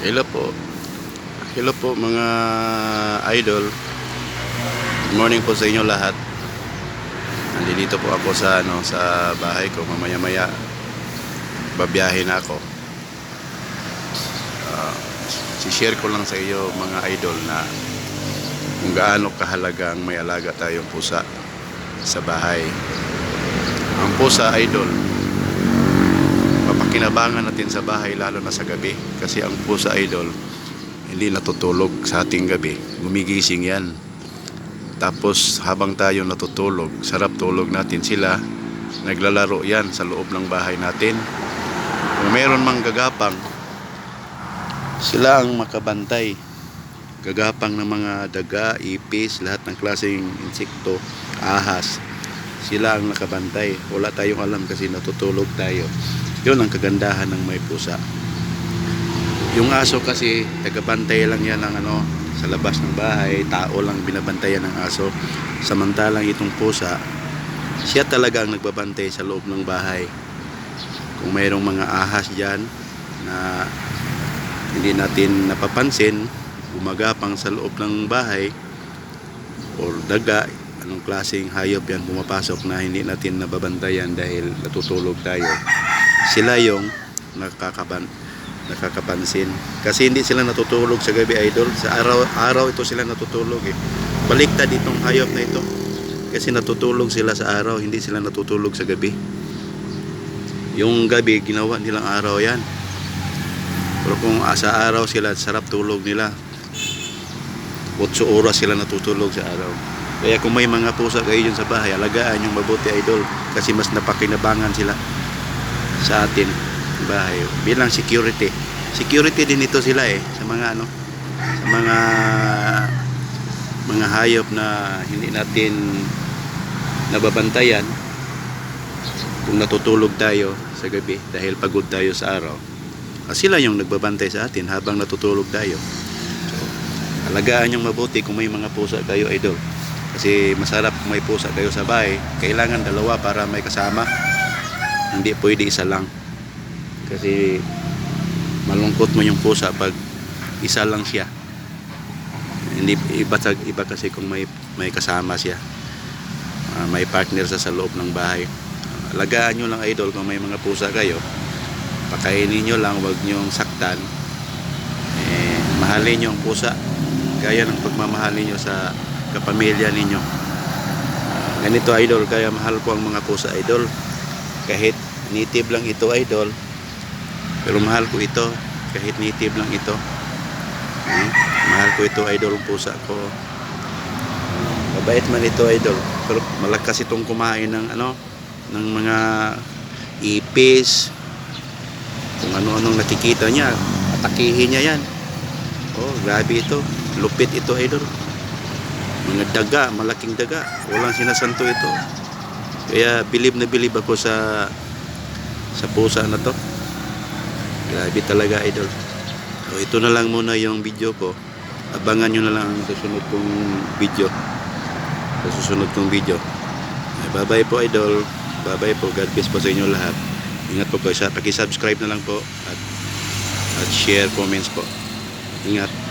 Hello po. Hello po mga idol. Good morning po sa inyo lahat. Nandito po ako sa ano sa bahay ko mamaya-maya. Babiyahe na ako. Ah, si-share ko lang sa iyo mga idol na kung gaano kahalaga ang may alaga tayong pusa sa bahay. Ang pusa idol, papakinabangan natin sa bahay lalo na sa gabi. Kasi ang pusa idol hindi natutulog sa ating gabi. Gumigising yan. Tapos habang tayo natutulog sarap tulog natin sila naglalaro yan sa loob ng bahay natin. Kung meron mang gagapang sila ang makabantay. Gagapang ng mga daga, ipis, lahat ng klaseng insekto, ahas sila ang nakabantay. Wala tayong alam kasi natutulog tayo yun ang kagandahan ng may pusa. Yung aso kasi tagabantay lang yan ng ano sa labas ng bahay tao lang binabantayan ng aso. Samantalang itong pusa siya talaga ang nagbabantay sa loob ng bahay. Kung mayroong mga ahas dyan na hindi natin napapansin gumagapang sa loob ng bahay or daga anong klaseng hayop yan pumapasok na hindi natin nababantayan dahil natutulog tayo sila yung nakakaban nakakapansin. Kasi hindi sila natutulog sa gabi idol. Sa araw araw ito sila natutulog eh. Baliktad itong hayop na ito. Kasi natutulog sila sa araw hindi sila natutulog sa gabi. Yung gabi ginawa nilang araw yan. Pero kung sa araw sila sarap tulog nila. 8 oras sila natutulog sa araw. Kaya kung may mga pusa kayo dyan sa bahay alagaan yung mabuti idol. Kasi mas napakinabangan sila sa atin bahay. Bilang security. Security din ito sila eh sa mga ano sa mga mga hayop na hindi natin nababantayan. Kung natutulog tayo sa gabi dahil pagod tayo sa araw ah, sila yung nagbabantay sa atin habang natutulog tayo. So, alagaan yung mabuti kung may mga pusa kayo idol. Kasi masarap kung may pusa kayo sa bahay kailangan dalawa para may kasama hindi pwede isa lang. Kasi malungkot mo yung pusa pag isa lang siya. Hindi iba iba kasi kung may may kasama siya. Ah, may partner sa sa loob ng bahay. Alagaan nyo lang idol kung may mga pusa kayo. Pakainin nyo lang wag nyong saktan. Eh, mahalin nyo ang pusa. Gaya ng pagmamahalin nyo sa kapamilya ninyo. Ah, ganito idol kaya mahal ko ang mga pusa idol kahit native lang ito idol. Pero mahal ko ito. Kahit native lang ito. Hmm? mahal ko ito idol pusa ko. Mabait man ito idol. Pero malakas itong kumain ng ano ng mga ipis. Kung ano-anong nakikita niya atakihin niya yan. Oh grabe ito. Lupit ito idol. Mga daga malaking daga. Walang sinasanto ito kaya bilib na bilib ako sa sa pusa na to. Grabe talaga idol. So, ito na lang muna yung video ko. Abangan nyo na lang ang susunod kong video. Sa susunod kong video. Bye bye po idol. Bye bye po. God bless po sa inyo lahat. Ingat po kayo sa paki-subscribe na lang po. At, at share comments po. Ingat